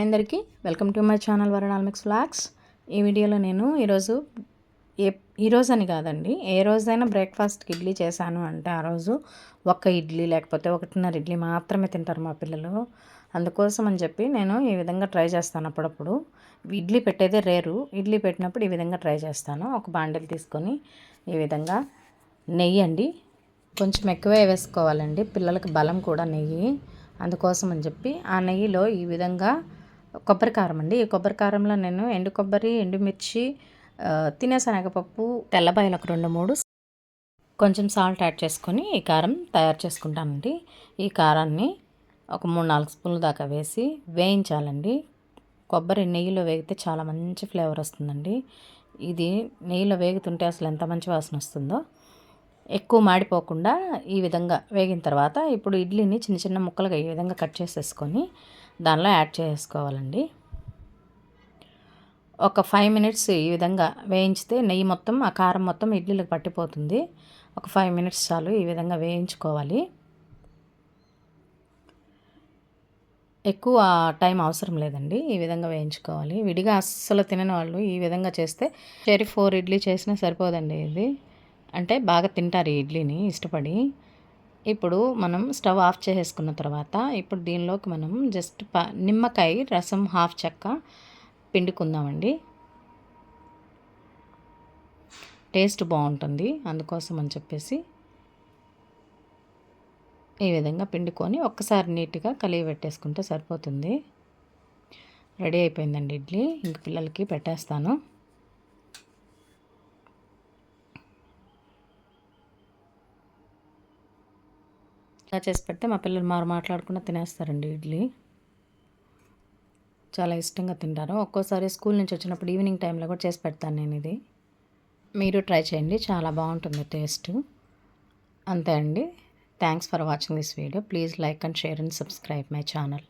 అందరికీ welcome to my channel వరణాల్మిక్స్ ఫ్లాక్స్. ఈ వీడియోలో నేను ఈరోజు ఏ ఈరోజు అని కాదండి ఏ రోజైనా బ్రేక్ఫాస్ట్కి ఇడ్లీ చేశాను అంటే ఆ రోజు ఒక్క ఇడ్లీ లేకపోతే ఒకటిన్నర ఇడ్లీ మాత్రమే తింటారు మా పిల్లలు. అందుకోసం అని చెప్పి నేను ఈ విధంగా ట్రై చేస్తాను అప్పుడప్పుడు. ఇడ్లీ పెట్టేదే రేరు ఇడ్లీ పెట్టినప్పుడు ఈ విధంగా ట్రై చేస్తాను. ఒక బాండెలు తీసుకొని ఈ విధంగా నెయ్యి అండి కొంచెం ఎక్కువే వేసుకోవాలండి పిల్లలకి బలం కూడా నెయ్యి. అందుకోసం అని చెప్పి ఆ నెయ్యిలో ఈ విధంగా కొబ్బరి కారం అండి. ఈ కొబ్బరి కారంలో నేను ఎండు కొబ్బరి ఎండుమిర్చి తినే శనగపప్పు తెల్లబాయలు ఒక రెండు మూడు కొంచెం సాల్ట్ యాడ్ చేసుకొని ఈ కారం తయారు చేసుకుంటానండి ఈ కారాన్ని ఒక మూడు నాలుగు స్పూన్ల దాకా వేసి వేయించాలండి. కొబ్బరి నెయ్యిలో వేగితే చాలా మంచి ఫ్లేవర్ వస్తుందండి. ఇది నెయ్యిలో వేగుతుంటే అసలు ఎంత మంచి వాసన వస్తుందో. ఎక్కువ మాడిపోకుండా ఈ విధంగా వేగిన తర్వాత ఇప్పుడు ఇడ్లీని చిన్న చిన్న ముక్కలుగా ఈ విధంగా కట్ చేసేసుకొని దానిలో యాడ్ చేసుకోవాలండి. ఒక ఫైవ్ మినిట్స్ ఈ విధంగా వేయించితే నెయ్యి మొత్తం ఆ కారం మొత్తం ఇడ్లీలకు పట్టిపోతుంది. ఒక ఫైవ్ మినిట్స్ చాలు ఈ విధంగా వేయించుకోవాలి. ఎక్కువ టైం అవసరం లేదండి ఈ విధంగా వేయించుకోవాలి. విడిగా అస్సలు తినని వాళ్ళు ఈ విధంగా చేస్తే చెరి ఫోర్ ఇడ్లీ చేసినా సరిపోదండి ఇది. అంటే బాగా తింటారు ఈ ఇడ్లీని ఇష్టపడి. ఇప్పుడు మనం స్టవ్ ఆఫ్ చేసేసుకున్న తర్వాత ఇప్పుడు దీనిలోకి మనం జస్ట్ ప నిమ్మకాయ రసం హాఫ్ చెక్క పిండుకుందామండి. టేస్ట్ బాగుంటుంది అందుకోసం అని చెప్పేసి ఈ విధంగా పిండుకొని ఒక్కసారి నీట్గా కలిగి పెట్టేసుకుంటే సరిపోతుంది. రెడీ అయిపోయిందండి ఇడ్లీ. ఇంక పిల్లలకి పెట్టేస్తాను. ఇలా చేసి పెడితే మా పిల్లలు మారు మాట్లాడకుండా తినేస్తారండి ఇడ్లీ. చాలా ఇష్టంగా తింటారు. ఒక్కోసారి స్కూల్ నుంచి వచ్చినప్పుడు ఈవినింగ్ టైంలో కూడా చేసి పెడతాను నేను ఇది. మీరు ట్రై చేయండి చాలా బాగుంటుంది టేస్ట్. అంతే అండి. Thanks for watching this video please like and share and subscribe my channel